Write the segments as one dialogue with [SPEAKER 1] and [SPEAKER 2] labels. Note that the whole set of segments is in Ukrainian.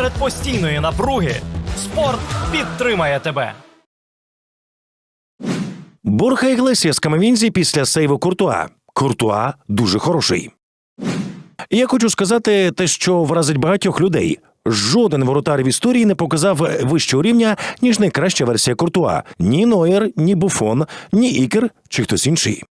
[SPEAKER 1] Серед постійної напруги спорт підтримає тебе.
[SPEAKER 2] Борха Іглесіас Камевінзі після сейву Куртуа. Куртуа дуже хороший. Я хочу сказати те, що вразить багатьох людей. Жоден воротар в історії не показав вищого рівня, ніж найкраща версія Куртуа. Ні Нойер, ні Буфон, ні Ікер чи хтось інший.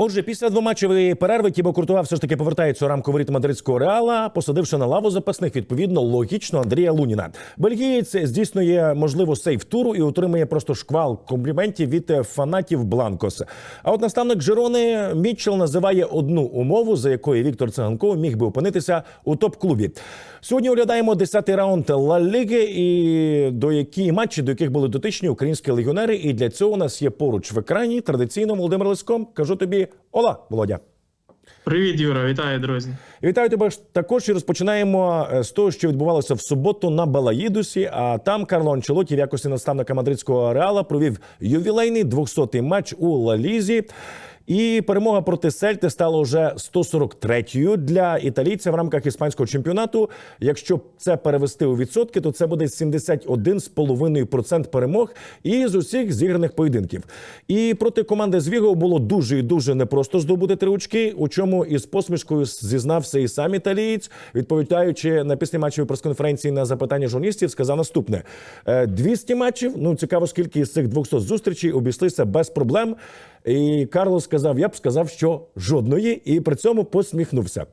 [SPEAKER 2] Отже, після двоматчевої перерви Тібо Куртуа все ж таки повертається у рамку воріт мадридського реала, посадивши на лаву запасних відповідно логічно Андрія Луніна. Бельгієць здійснює можливо сейф туру і отримує просто шквал компліментів від е, фанатів Бланкос. А от наставник Жерони Мітчел називає одну умову, за якою Віктор Циганков міг би опинитися у топ-клубі. Сьогодні оглядаємо 10-й раунд Ла Ліги і до які матчі, до яких були дотичні українські легіонери. І для цього у нас є поруч в екрані традиційно Володимир Лиском. Кажу тобі Ола, Володя.
[SPEAKER 3] Привіт, Юра, вітаю, друзі.
[SPEAKER 2] Вітаю тебе також і розпочинаємо е, з того, що відбувалося в суботу на Балаїдусі. А там Карло Анчелоті в якості наставника мадридського реала провів ювілейний 200-й матч у Ла Лізі. І перемога проти Сельти стала вже 143-ю для італійця в рамках іспанського чемпіонату. Якщо це перевести у відсотки, то це буде 71,5% перемог із усіх зіграних поєдинків. І проти команди з Віго було дуже і дуже непросто здобути три очки, у чому із посмішкою зізнався і сам італієць, відповідаючи на післяматчевій прес-конференції на запитання журналістів, сказав наступне: Е, 200 матчів. Ну цікаво, скільки з цих 200 зустрічей обійшлися без проблем. І Карло сказав: я б сказав, що жодної, і при цьому посміхнувся.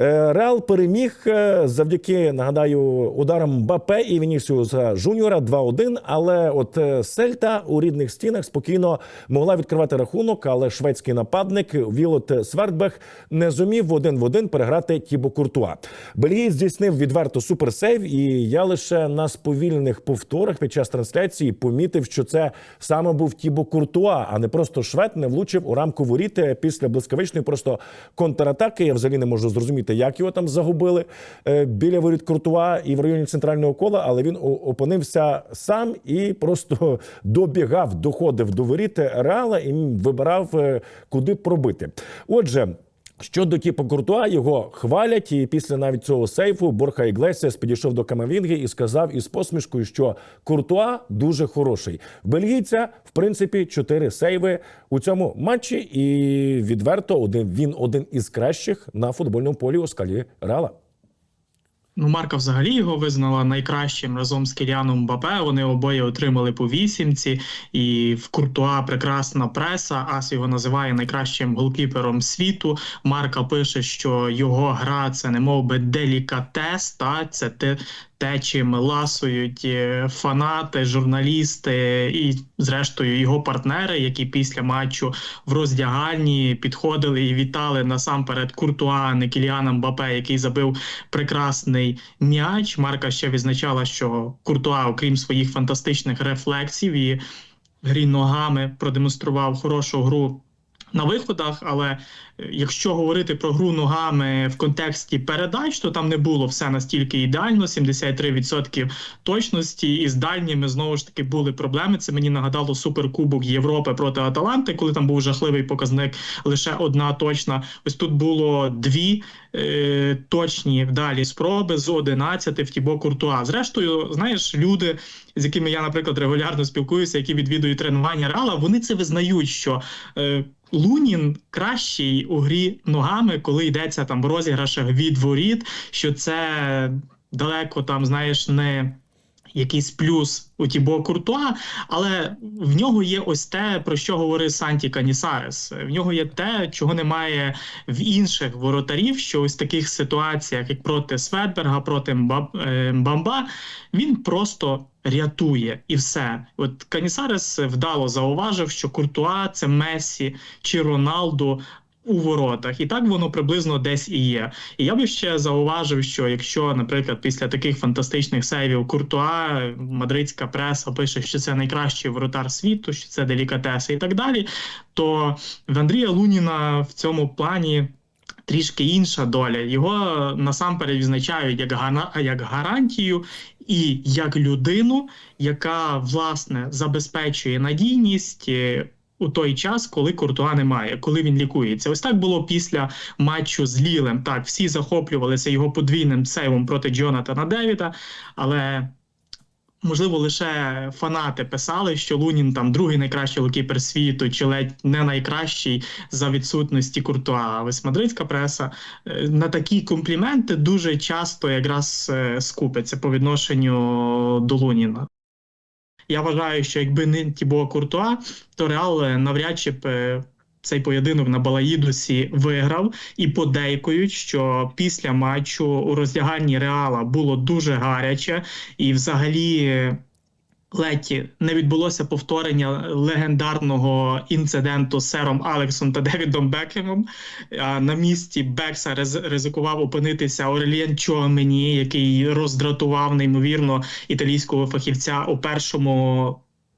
[SPEAKER 2] Е, Реал переміг е, завдяки нагадаю ударам Мбапе і Вінісіуса Жуніора 2-1, Але от е, Сельта у рідних стінах спокійно могла відкривати рахунок, але шведський нападник Вілот Свертбех не зумів один в один переграти Тібо Куртуа. Бельгієць здійснив відверто суперсейв, і я лише на сповільнених повторах під час трансляції помітив, що це саме був Тібо Куртуа, а не просто швед не влучив у рамку воріт після блискавичної просто контратаки. Я взагалі не можу зрозуміти, як його там загубили е, біля воріт Куртуа і в районі центрального кола, але він опинився сам і просто добігав, доходив до воріт Реала і вибирав, е, куди пробити. Отже. Щодо Кіпа Куртуа, його хвалять, і після навіть цього сейфу Борха Іглесіас підійшов до Камавінги і сказав із посмішкою, що Куртуа дуже хороший. Бельгійця, в принципі, чотири сейви у цьому матчі, і відверто один він один із кращих на футбольному полі у скалі Реала.
[SPEAKER 3] Ну, Марка взагалі його визнала найкращим разом з Кіліаном Бабе. Вони обоє отримали по вісімці, і в Куртуа прекрасна преса. Ас його називає найкращим голкіпером світу. Марка пише, що його гра це не мов би делікатес, та це те, те, чим ласують е, фанати, журналісти і, зрештою, його партнери, які після матчу в роздягальні підходили і вітали насамперед Куртуа, а не Кіліана Мбапе, який забив прекрасний м'яч. Марка ще відзначала, що Куртуа, окрім своїх фантастичних рефлексів і грі ногами, продемонстрував хорошу гру. На виходах, але е, якщо говорити про гру ногами в контексті передач, то там не було все настільки ідеально. 73% точності, і з дальніми знову ж таки були проблеми. Це мені нагадало суперкубок Європи проти Аталанти, коли там був жахливий показник, лише одна точна. Ось тут було дві е, точні вдалі спроби з 11 в Тібо Куртуа. Зрештою, знаєш, люди, з якими я, наприклад, регулярно спілкуюся, які відвідують тренування Реала, вони це визнають, що. Е, Лунін кращий у грі ногами, коли йдеться там в розіграшах від воріт, що це далеко там, знаєш, не якийсь плюс у Тібо Куртуа, але в нього є ось те, про що говорив Санті Канісарес. В нього є те, чого немає в інших воротарів, що ось в таких ситуаціях, як проти Светберга, проти е, Мбамба, він просто рятує і все. От Канісарес вдало зауважив, що Куртуа це Месі чи Роналду. У воротах, і так воно приблизно десь і є. І я би ще зауважив, що якщо, наприклад, після таких фантастичних сейвів Куртуа, мадридська преса пише, що це найкращий воротар світу, що це делікатеси і так далі, то в Андрія Луніна в цьому плані трішки інша доля. Його насамперед відзначають як гана як гарантію і як людину, яка власне забезпечує надійність. е, у той час, коли Куртуа немає, коли він лікується. Ось так було після матчу з Лілем. Так, всі захоплювалися його подвійним сейвом проти Джонатана Девіда, але. Можливо, лише фанати писали, що Лунін там другий найкращий голкіпер світу, чи ледь не найкращий за відсутності Куртуа. Ось мадридська преса е, на такі компліменти дуже часто якраз е, скупиться по відношенню до Луніна. Я вважаю, що якби не Тібо Куртуа, то Реал е, навряд чи б цей поєдинок на Балаїдусі виграв і подейкують, що після матчу у роздяганні Реала було дуже гаряче, і взагалі. Ледь не відбулося повторення легендарного інциденту з сером Алексом та Девідом Бекхемом. На місці Бекса ризикував опинитися Орелієн Чуамені, який роздратував неймовірно італійського фахівця у першому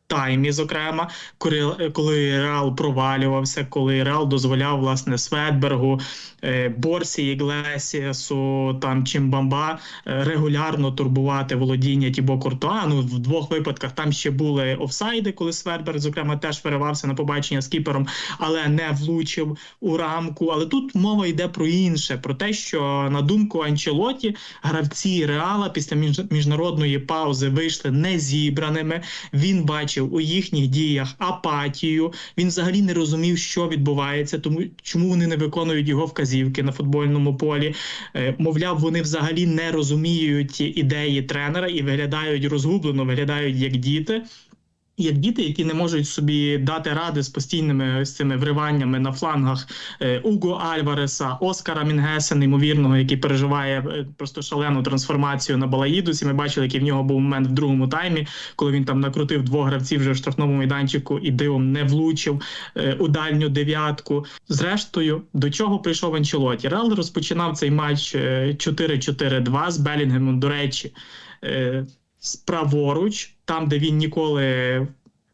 [SPEAKER 3] таймі, зокрема, коли, коли Реал провалювався, коли Реал дозволяв власне Светбергу, е, Борсі, Іглесіасу, там Чимбамба е, регулярно турбувати володіння Тібо Куртуа. Ну в двох випадках там ще були офсайди, коли Светберг, зокрема, теж виривався на побачення з кіпером, але не влучив у рамку. Але тут мова йде про інше: про те, що на думку Анчелоті, гравці Реала після міжнародної паузи вийшли незібраними. Він бачив у їхніх діях апатію. Він взагалі не розумів, що відбувається, тому чому вони не виконують його вказівки на футбольному полі. Е, Мовляв, вони взагалі не розуміють ідеї тренера і виглядають розгублено, виглядають як діти. Як діти, які не можуть собі дати ради з постійними ось цими вриваннями на флангах е, Уго Альвареса, Оскара Мінгеса, неймовірного, який переживає е, просто шалену трансформацію на Балаїдусі. Ми бачили, який в нього був момент в другому таймі, коли він там накрутив двох гравців вже в штрафному майданчику і дивом не влучив е, у дальню дев'ятку. Зрештою, до чого прийшов Анчелоті? Реал розпочинав цей матч е, 4-4-2 з Белінгемом, до речі. Праворуч, там, де він ніколи,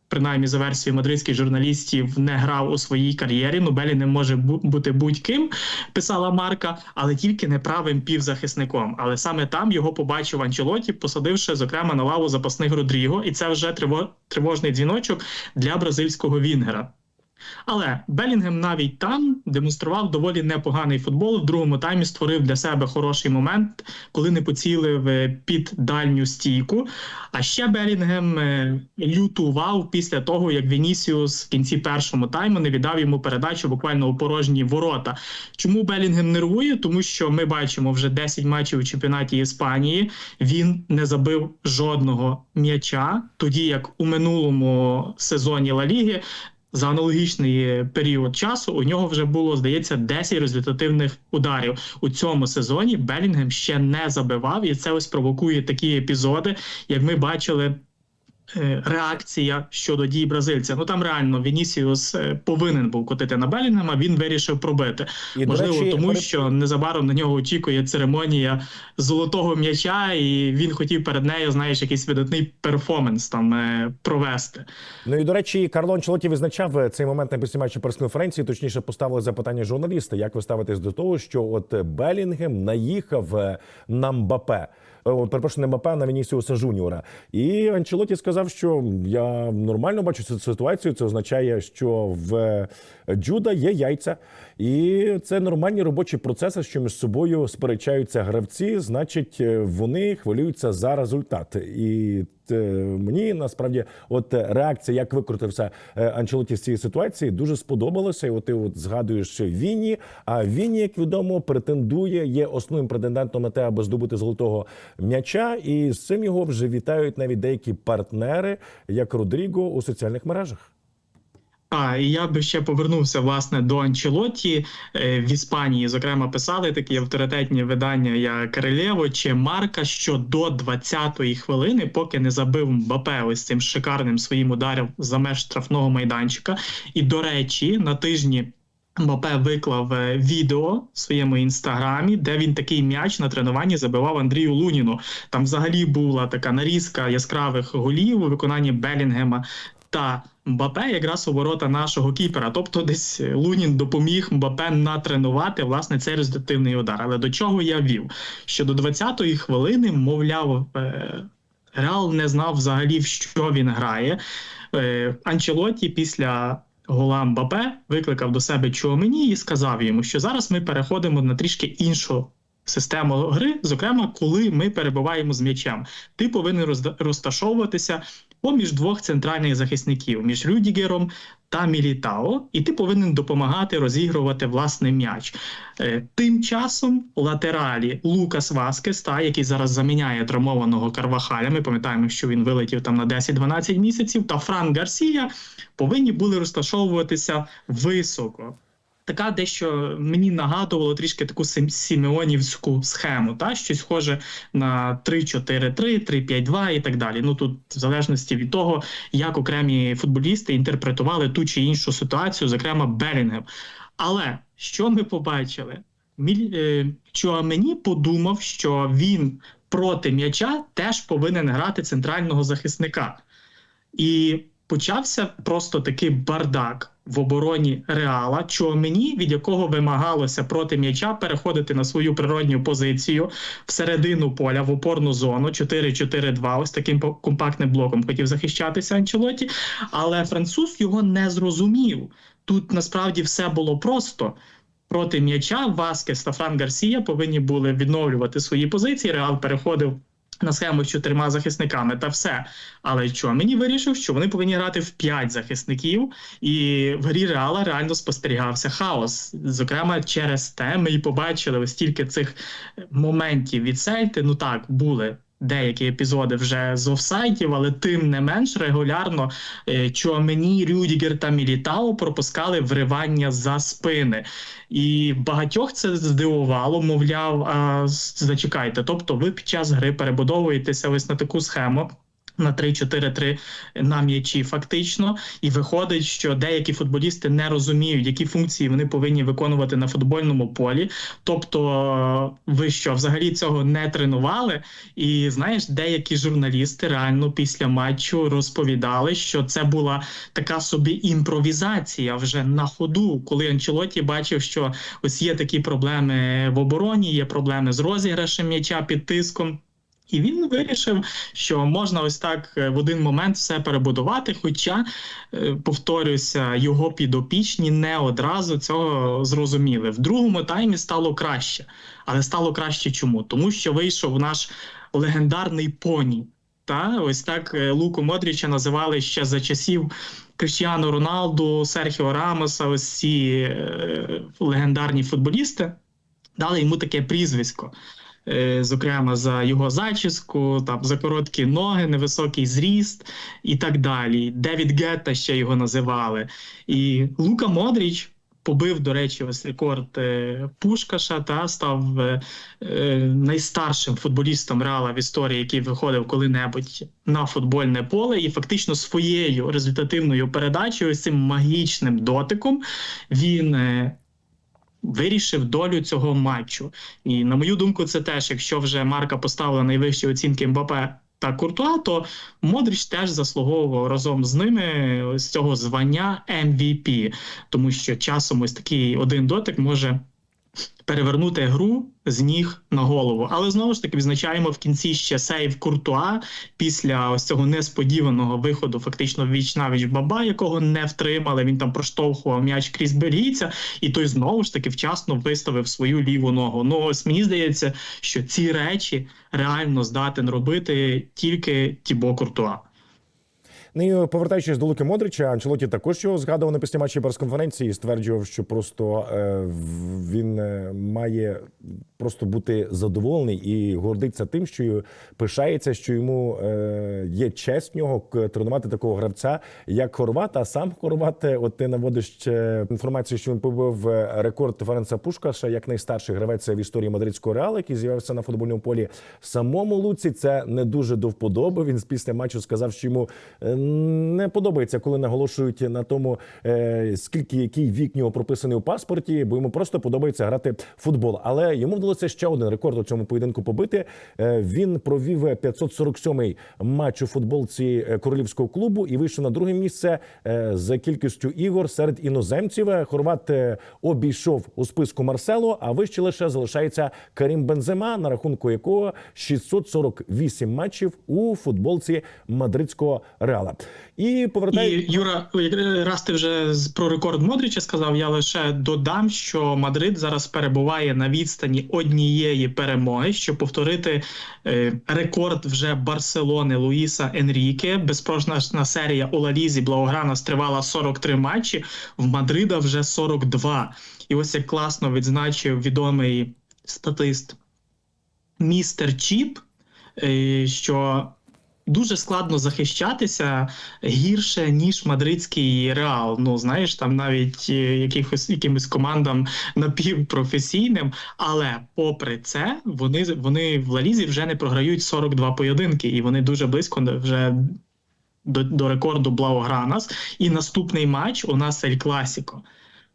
[SPEAKER 3] принаймні за версією мадридських журналістів, не грав у своїй кар'єрі. Ну, Белі не може бу- бути будь-ким, писала Марка, але тільки не правим півзахисником. Але саме там його побачив Анчелоті, посадивши, зокрема, на лаву запасних Родріго, і це вже триво- тривожний дзвіночок для бразильського Вінгера. Але Белінгем навіть там демонстрував доволі непоганий футбол. В другому таймі створив для себе хороший момент, коли не поцілив е, під дальню стійку. А ще Белінгем е, лютував після того, як Вінісіус в кінці першому тайму не віддав йому передачу буквально у порожні ворота. Чому Белінгем нервує? Тому що ми бачимо вже 10 матчів у чемпіонаті Іспанії. Він не забив жодного м'яча, тоді як у минулому сезоні Ла Ліги за аналогічний період часу у нього вже було, здається, 10 результативних ударів. У цьому сезоні Белінгем ще не забивав, і це ось провокує такі епізоди, як ми бачили. Е, Реакція щодо дій бразильця. Ну там реально Вінісіус е, повинен був котити на Белінгема, він вирішив пробити.
[SPEAKER 2] І,
[SPEAKER 3] Можливо,
[SPEAKER 2] речі,
[SPEAKER 3] тому що незабаром на нього очікує церемонія золотого м'яча, і він хотів перед нею, знаєш, якийсь видатний перформанс там е, провести.
[SPEAKER 2] Ну і до речі, Карло Анчелоті відзначав е, цей момент на матчу прес-конференції. Точніше, поставили запитання журналіста. Як ви ставитесь до того, що от Белінгем наїхав на Мбапе? Е, от, Перепрошую, не а на Вінісіуса Жуніора. І Анчелоті сказав, що я нормально бачу цю ситуацію. Це означає, що в е, Джуда є яйця, і це нормальні робочі процеси, що між собою сперечаються гравці. Значить, е, вони хвилюються за результат. І мені насправді, от е, реакція, як викрутився е, Анчелоті з цієї ситуації, дуже сподобалося. І от ти от згадуєш Віні. А Віні, як відомо, претендує, є основним претендентом на те, аби здобути золотого м'яча. І з цим його вже вітають навіть деякі партнери, як Родріго у соціальних мережах.
[SPEAKER 3] А і я би ще повернувся власне до Анчелоті Е, в Іспанії. Зокрема, писали такі авторитетні видання, як Релєво чи Марка, що до 20-ї хвилини, поки не забив Мбапе ось цим шикарним своїм ударом за меж штрафного майданчика. І до речі, на тижні. Мбапе виклав е, відео в своєму інстаграмі, де він такий м'яч на тренуванні забивав Андрію Луніну. Там взагалі була така нарізка яскравих голів у виконанні Белінгема та Мбапе якраз у ворота нашого кіпера. Тобто, десь Лунін допоміг Мбапе натренувати власне цей результативний удар. Але до чого я вів? Що до 20-ї хвилини, мовляв, е, Реал не знав взагалі, в що він грає. Е, Анчелоті після гола Мбапе, викликав до себе Чуомені і сказав йому, що зараз ми переходимо на трішки іншу систему гри, зокрема, коли ми перебуваємо з м'ячем. Ти повинен розташовуватися поміж двох центральних захисників між Рюдігером та Мілітао, і ти повинен допомагати розігрувати власний м'яч. Е, Тим часом латералі Лукас Васкес, та який зараз заміняє травмованого Карвахаля. Ми пам'ятаємо, що він вилетів там на 10-12 місяців. Та Франк Гарсія повинні були розташовуватися високо. Така дещо мені нагадувало трішки таку сімеонівську схему, та щось схоже на 3-4-3, 3-5-2 і так далі. Ну тут в залежності від того, як окремі футболісти інтерпретували ту чи іншу ситуацію, зокрема Белінгем. Але що ми побачили? Е, Чуамені подумав, що він проти м'яча теж повинен грати центрального захисника. І почався просто такий бардак в обороні Реала, Чуамені, від якого вимагалося проти м'яча переходити на свою природню позицію в середину поля, в опорну зону 4-4-2, ось таким компактним блоком хотів захищатися Анчелоті, але француз його не зрозумів. Тут насправді все було просто. Проти м'яча Васкес та Фран Гарсія повинні були відновлювати свої позиції. Реал переходив на схему з чотирма захисниками та все. Але що мені вирішив, що вони повинні грати в п'ять захисників, і в грі Реала реально спостерігався хаос. Зокрема, через те ми і побачили ось тільки цих моментів від Сельти. Ну так, були. Деякі епізоди вже з офсайтів, але тим не менш регулярно е, Чуамені, Рюдігер та Мілітау пропускали вривання за спини. І багатьох це здивувало, мовляв, а зачекайте. Тобто, ви під час гри перебудовуєтеся ось на таку схему. На 3-4-3 на м'ячі фактично, і виходить, що деякі футболісти не розуміють, які функції вони повинні виконувати на футбольному полі. Тобто, ви що взагалі цього не тренували? І знаєш, деякі журналісти реально після матчу розповідали, що це була така собі імпровізація вже на ходу, коли Анчелоті бачив, що ось є такі проблеми в обороні, є проблеми з розіграшем м'яча під тиском. І він вирішив, що можна ось так е, в один момент все перебудувати. Хоча, е, повторюся, його підопічні не одразу цього зрозуміли. В другому таймі стало краще. Але стало краще чому? Тому що вийшов наш легендарний поні. Та ось так е, Луку Модріча називали ще за часів Кріштіану Роналду, Серхіо Рамоса, ось ці легендарні футболісти. Дали йому таке прізвисько. Е, Зокрема, за його зачіску, там за короткі ноги, невисокий зріст і так далі. Девід Гетта ще його називали. І Лука Модріч побив, до речі, ось рекорд е, Пушкаша та став е, найстаршим футболістом Реала в історії, який виходив коли-небудь на футбольне поле, і фактично своєю результативною передачею, ось цим магічним дотиком, він. Вирішив долю цього матчу, і на мою думку, це теж, якщо вже Марка поставила найвищі оцінки МБП та Куртуа, то Модріч теж заслуговував разом з ними з цього звання MVP, тому що часом ось такий один дотик може перевернути гру з ніг на голову. Але знову ж таки відзначаємо в кінці ще сейв Куртуа після ось цього несподіваного виходу, фактично віч навіч баба, якого не втримали. Він там проштовхував м'яч крізь бельгійця, і той знову ж таки вчасно виставив свою ліву ногу. Ну ось мені здається, що ці речі реально здатен робити тільки Тібо Куртуа.
[SPEAKER 2] Ну повертаючись до Луки Модрича, Анчелоті також його згадував на після матчі прес-конференції стверджував, що просто е, він е, має просто бути задоволений і гордиться тим, що пишається, що йому е, є честь нього тренувати такого гравця, як Хорват. А сам Хорват, е, от ти наводиш е, інформацію, що він побив рекорд Ференца Пушкаша як найстарший гравець в історії мадридського реалу, який з'явився на футбольному полі. Самому Луці це не дуже до вподоби. Він після матчу сказав, що йому не подобається, коли наголошують на тому, скільки який вік нього прописаний у паспорті, бо йому просто подобається грати в футбол. Але йому вдалося ще один рекорд у цьому поєдинку побити. Е, Він провів 547-й матч у футболці е, королівського клубу і вийшов на друге місце е, за кількістю ігор серед іноземців. Хорват обійшов у списку Марсело, а вище лише залишається Карім Бензема, на рахунку якого 648 матчів у футболці мадридського реала. І повертає
[SPEAKER 3] І Юра, як- раз ти вже про рекорд Модріча сказав, я лише додам, що Мадрид зараз перебуває на відстані однієї перемоги, щоб повторити е, рекорд вже Барселони Луїса Енріке. Безпрограшна серія у Лалізі Блауграна тривала 43 матчі. В Мадрида вже 42. І ось як класно відзначив відомий статист містер Чіп, е, що дуже складно захищатися гірше, ніж мадридський реал. Ну, знаєш, там навіть е, якихось якимось командам напівпрофесійним. Але попри це, вони, вони в Лалізі вже не програють 42 поєдинки, і вони дуже близько вже. До, до рекорду Блаугранас. І наступний матч у нас Ель Класіко.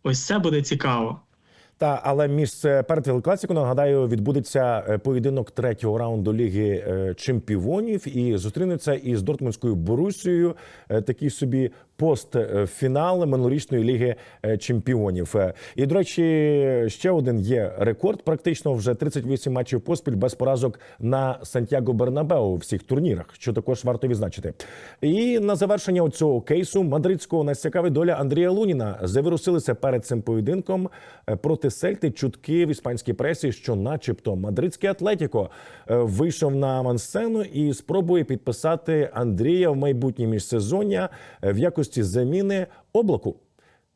[SPEAKER 3] Ось це буде цікаво.
[SPEAKER 2] Та але між е, перед класіку нагадаю, відбудеться е, поєдинок третього раунду Ліги е, Чемпіонів і зустрінеться із Дортмундською Борусією. Такий собі постфінал минулорічної ліги е, чемпіонів. Е, І до речі, ще один є рекорд. Практично вже 38 матчів поспіль без поразок на Сантьяго Бернабеу у всіх турнірах, що також варто відзначити. І на завершення цього кейсу мадридського нас цікавить доля Андрія Луніна. Завірусилися перед цим поєдинком е, проти Сельти чутки в іспанській пресі, що, начебто, мадридський Атлетіко вийшов на авансцену і спробує підписати Андрія в майбутнє міжсезоння в якості заміни облаку.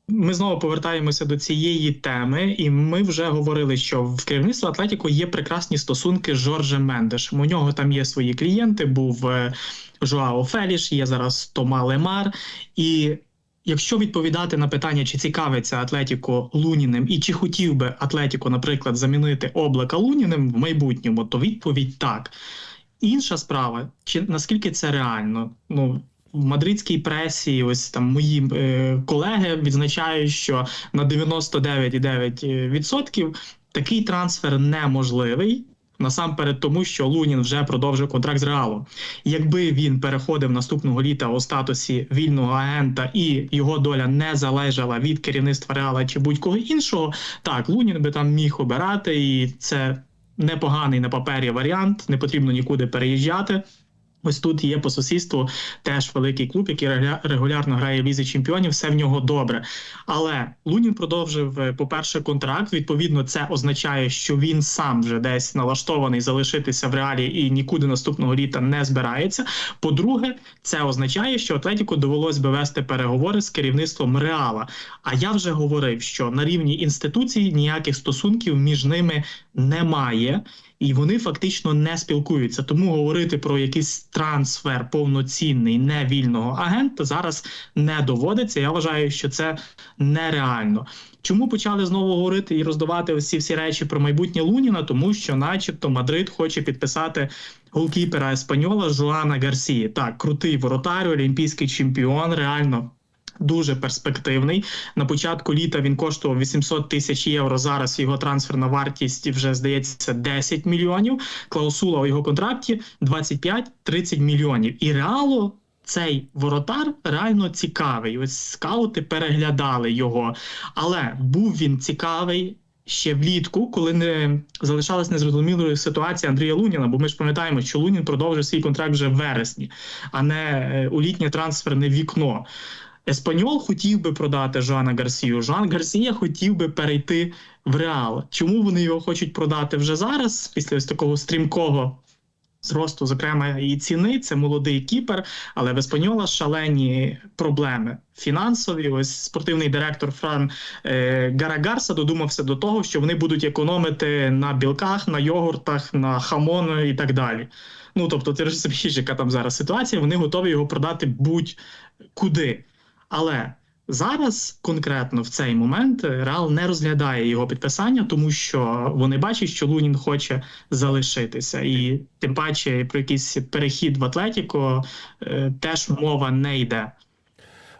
[SPEAKER 3] Ми знову повертаємося до цієї теми, і ми вже говорили, що в керівництві Атлетіко є прекрасні стосунки з Жоржем Мендешем. У нього там є свої клієнти. Був е, Жоао Феліш, є зараз Тома Лемар. І якщо відповідати на питання, чи цікавиться Атлетіко Луніним, і чи хотів би Атлетіко, наприклад, замінити облака Луніним в майбутньому, то відповідь так. Інша справа, чи наскільки це реально? Ну в мадридській пресі, ось там мої е, колеги відзначають, що на 99,9% такий трансфер неможливий. Насамперед, тому що Лунін вже продовжив контракт з Реалом. Якби він переходив наступного літа у статусі вільного агента і його доля не залежала від керівництва Реала чи будь-кого іншого, так Лунін би там міг обирати, і це непоганий на папері варіант. Не потрібно нікуди переїжджати. Ось тут є по сусідству теж великий клуб, який регулярно грає в лізі чемпіонів. Все в нього добре. Але Лунін продовжив, е, по-перше, контракт. Відповідно, це означає, що він сам вже десь налаштований залишитися в реалі і нікуди наступного літа не збирається. По-друге, це означає, що Атлетіку довелось би вести переговори з керівництвом Реала. А я вже говорив, що на рівні інституцій ніяких стосунків між ними немає. І вони фактично не спілкуються. Тому говорити про якийсь трансфер повноцінний невільного агента зараз не доводиться. Я вважаю, що це нереально. Чому почали знову говорити і роздавати всі всі речі про майбутнє Луніна? Тому що, начебто, Мадрид хоче підписати голкіпера Еспаньола Жуана Гарсії. Так, крутий воротар, олімпійський чемпіон, реально. Дуже перспективний. На початку літа він коштував 800 тисяч євро. Зараз його трансферна вартість вже здається 10 мільйонів. Клаусула у його контракті 25-30 мільйонів. І реало цей воротар реально цікавий. Ось скаути переглядали його, але був він цікавий. Ще влітку, коли не залишалась незрозумілою ситуація Андрія Луніна, бо ми ж пам'ятаємо, що Лунін продовжив свій контракт вже в вересні, а не е, у літнє трансферне вікно. Еспаньол хотів би продати Жоана Гарсію. Жоан Гарсія хотів би перейти в Реал. Чому вони його хочуть продати вже зараз, після ось такого стрімкого зросту, зокрема, і ціни? Це молодий кіпер, але в Еспаньола шалені проблеми фінансові. Ось спортивний директор Фран е, Гарагарса додумався до того, що вони будуть економити на білках, на йогуртах, на хамону і так далі. Ну тобто, ти розумієш, яка там зараз ситуація. Вони готові його продати будь-куди. Але зараз конкретно в цей момент Реал не розглядає його підписання, тому що вони бачать, що Лунін хоче залишитися, і тим паче про якийсь перехід в Атлетіко е, теж мова не йде.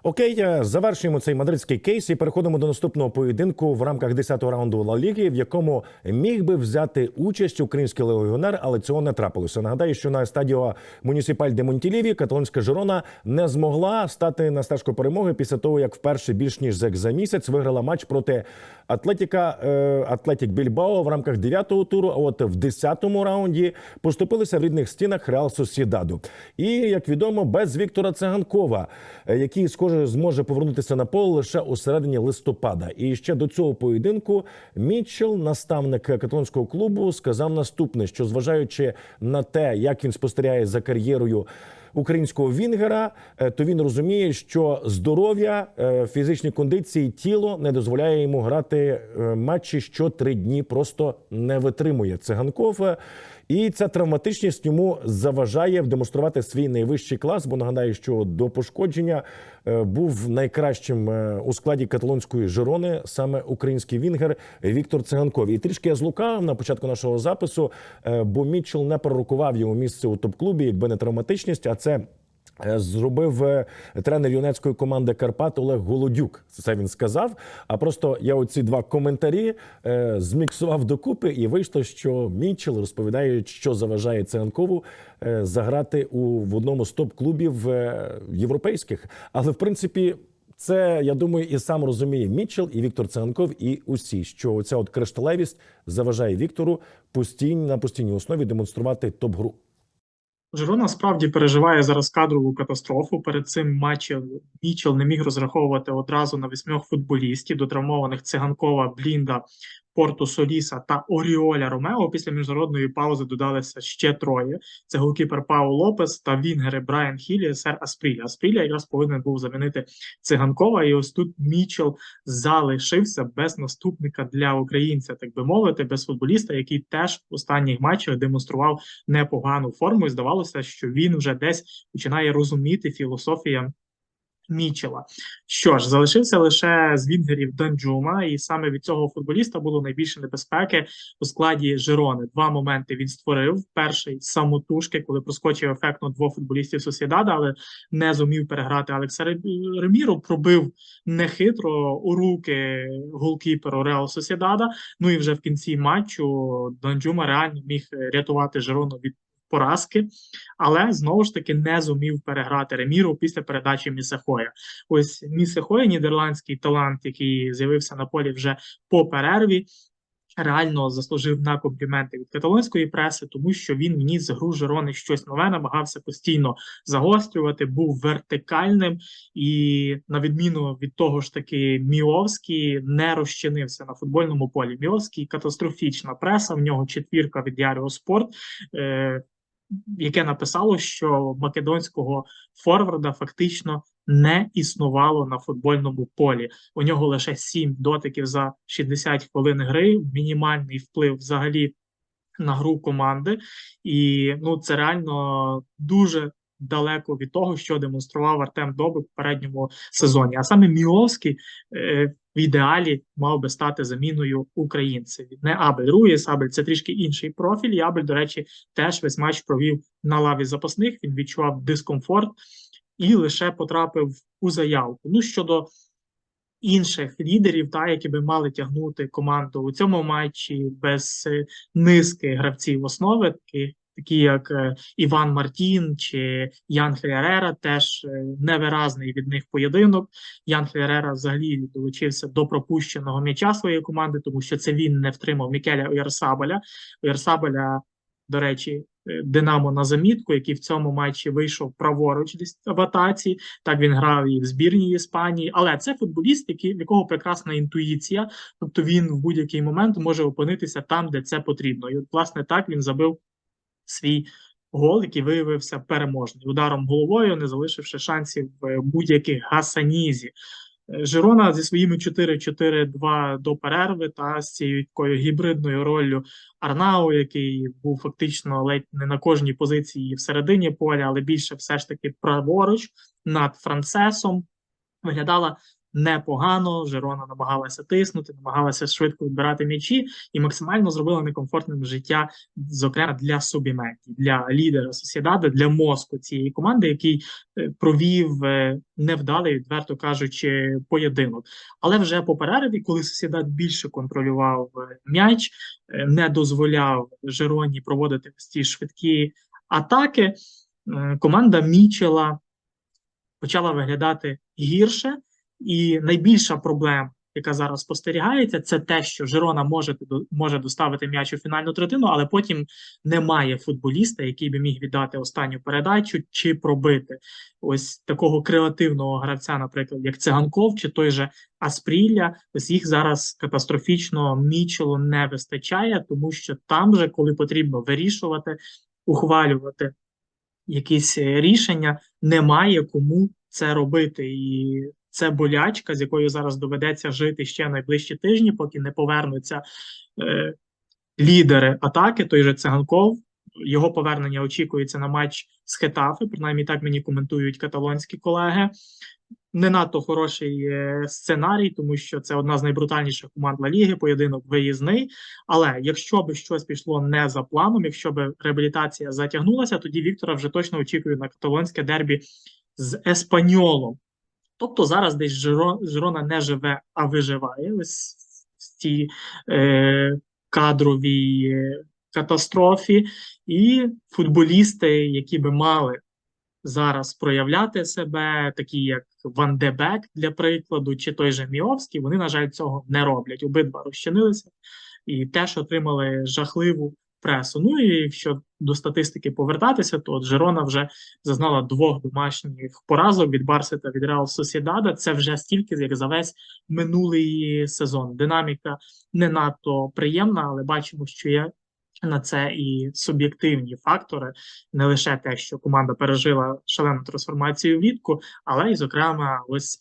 [SPEAKER 2] Окей, е, завершуємо цей мадридський кейс і переходимо до наступного поєдинку в рамках 10-го раунду Ла Ліги, в якому міг би взяти участь український легіонер, але цього не трапилося. Нагадаю, що на стадіо Муніципаль де Монтіліві каталонська Жирона не змогла стати на стежку перемоги після того, як вперше більш ніж за, місяць виграла матч проти Атлетіка е, Атлетік Більбао в рамках 9-го туру. А от в 10-му раунді поступилися в рідних стінах Реал Сосідаду. І як відомо, без Віктора Циганкова, е, який схоже зможе повернутися на поле лише у середині листопада. І ще до цього поєдинку Мітчелл, наставник каталонського клубу, сказав наступне: що зважаючи на те, як він спостерігає за кар'єрою. Українського Вінгера, е, то він розуміє, що здоров'я, е, фізичні кондиції, тіло не дозволяє йому грати е, матчі що три дні. Просто не витримує циганков. І ця травматичність йому заважає демонструвати свій найвищий клас. Бо нагадаю, що до пошкодження е, був найкращим е, у складі каталонської Жирони саме український вінгер Віктор Циганков. І трішки я злукав на початку нашого запису, е, бо Мітчел не пророкував йому місце у топ-клубі, якби не травматичність. А це зробив е, тренер юнацької команди Карпат Олег Голодюк. Це він сказав. А просто я оці два коментарі е, зміксував докупи, і вийшло, що Мітчелл розповідає, що заважає Циганкову е, заграти у в одному з топ-клубів е, європейських. Але в принципі. Це я думаю, і сам розуміє Мітчелл, і Віктор Циганков, і усі, що оця от кришталевість заважає Віктору постійно на постійній основі демонструвати топ-гру.
[SPEAKER 3] Жирона справді переживає зараз кадрову катастрофу. Перед цим матчем Мічел не міг розраховувати одразу на вісьмьох футболістів до травмованих Циганкова, Блінда, Порту Соліса та Оріоля Ромео. Після міжнародної паузи додалися ще троє: це голкіпер Пау Лопес та Вінгери Брайан Хілі, Сер Аспріля. Аспріля якраз повинен був замінити Циганкова. І ось тут Мічел залишився без наступника для українця, так би мовити, без футболіста, який теж в останніх матчах демонстрував непогану форму. І здавалося, що він вже десь починає розуміти філософія Мічела. Що ж, залишився лише з вінгерів Данджума, і саме від цього футболіста було найбільше небезпеки у складі Жирони. Два моменти він створив. Перший самотужки, коли проскочив ефектно двох футболістів Сосідада, але не зумів переграти Алекса Реміру. Пробив нехитро у руки голкіперу Реал Сосідада. Ну і вже в кінці матчу Данджума реально міг рятувати Жирону від поразки, але знову ж таки не зумів переграти Реміру після передачі Місехоя. Ось Місехоя, нідерландський талант, який з'явився на полі вже по перерві. Реально заслужив на компліменти від каталонської преси, тому що він вніс з гру Жирони щось нове, намагався постійно загострювати, був вертикальним і, на відміну від того ж таки, Міовський не розчинився на футбольному полі. Міовський катастрофічна преса. В нього четвірка від Яріо Спорт. Яке написало, що македонського форварда фактично не існувало на футбольному полі. У нього лише 7 дотиків за 60 хвилин гри, мінімальний вплив взагалі на гру команди, і ну це реально дуже. Далеко від того, що демонстрував Артем Добик в попередньому сезоні. А саме Міовський е, в ідеалі мав би стати заміною українцеві. Не Абель Руєс, Абель це трішки інший профіль. І Абель, до речі, теж весь матч провів на лаві запасних. Він відчував дискомфорт і лише потрапив у заявку. Ну щодо інших лідерів, та які би мали тягнути команду у цьому матчі без е, низки гравців основи, такі, такі як е, Іван Мартін чи Ян Херера, теж е, невиразний від них поєдинок. Ян Херера взагалі долучився до пропущеного м'яча своєї команди, тому що це він не втримав Мікеля Оярсабеля. Оярсабеля, до речі, е, Динамо на замітку, який в цьому матчі вийшов праворуч десь в атаці. Так він грав і в збірній Іспанії. Але це футболіст, який, в якого прекрасна інтуїція, тобто він в будь-який момент може опинитися там, де це потрібно. І от, власне, так він забив свій гол, який виявився переможним ударом головою, не залишивши шансів будь-яких гасанізі. Е, Жирона зі своїми 4-4-2 до перерви та з цією такою гібридною роллю Арнау, який був фактично ледь не на кожній позиції в середині поля, але більше все ж таки праворуч над Францесом, виглядала непогано. Жерона намагалася тиснути, намагалася швидко відбирати м'ячі і максимально зробила некомфортним життя, зокрема для Субіметі, для лідера Сосєдади, для мозку цієї команди, який е, провів е, невдалий, відверто кажучи, поєдинок. Але вже по перерві, коли Сосєдад більше контролював е, м'яч, не дозволяв Жероні проводити ці швидкі атаки, команда Мічела почала виглядати гірше, і найбільша проблема, яка зараз спостерігається, це те, що Жерона може, може доставити м'яч у фінальну третину, але потім немає футболіста, який би міг віддати останню передачу чи пробити ось такого креативного гравця, наприклад, як Циганков чи той же Аспрілля. Ось їх зараз катастрофічно Мічелу не вистачає, тому що там же, коли потрібно вирішувати, ухвалювати якісь рішення, немає кому це робити. І це болячка, з якою зараз доведеться жити ще найближчі тижні, поки не повернуться е, лідери атаки, той же Циганков. Його повернення очікується на матч з Хетафи, принаймні так мені коментують каталонські колеги. Не надто хороший е, сценарій, тому що це одна з найбрутальніших команд Ла Ліги, поєдинок виїзний. Але якщо би щось пішло не за планом, якщо би реабілітація затягнулася, тоді Віктора вже точно очікує на каталонське дербі з Еспаньолом. Тобто зараз десь Жиро, Жирона не живе, а виживає ось в цій е, кадровій е, катастрофі, і футболісти, які би мали зараз проявляти себе, такі як Ван де Бек, для прикладу, чи той же Міовський, вони, на жаль, цього не роблять. Обидва розчинилися і теж отримали жахливу пресу. Ну і якщо до статистики повертатися, то от Жерона вже зазнала двох домашніх поразок від Барси та від Реал Сосідада. Це вже стільки, як за весь минулий сезон. Динаміка не надто приємна, але бачимо, що є на це і суб'єктивні фактори, не лише те, що команда пережила шалену трансформацію влітку, але й, зокрема, ось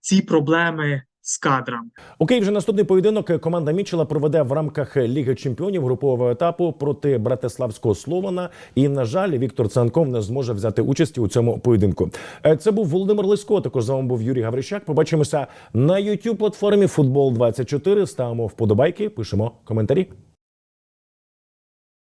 [SPEAKER 3] ці проблеми з кадрами.
[SPEAKER 2] Окей, вже наступний поєдинок команда Мічела проведе в рамках Ліги Чемпіонів групового етапу проти Братиславського Слована. І на жаль, Віктор Цанков не зможе взяти участь у цьому поєдинку. Е, Це був Володимир Лисько. Також з вами був Юрій Гаврищак. Побачимося на youtube платформі Футбол 24 Ставимо вподобайки, пишемо коментарі.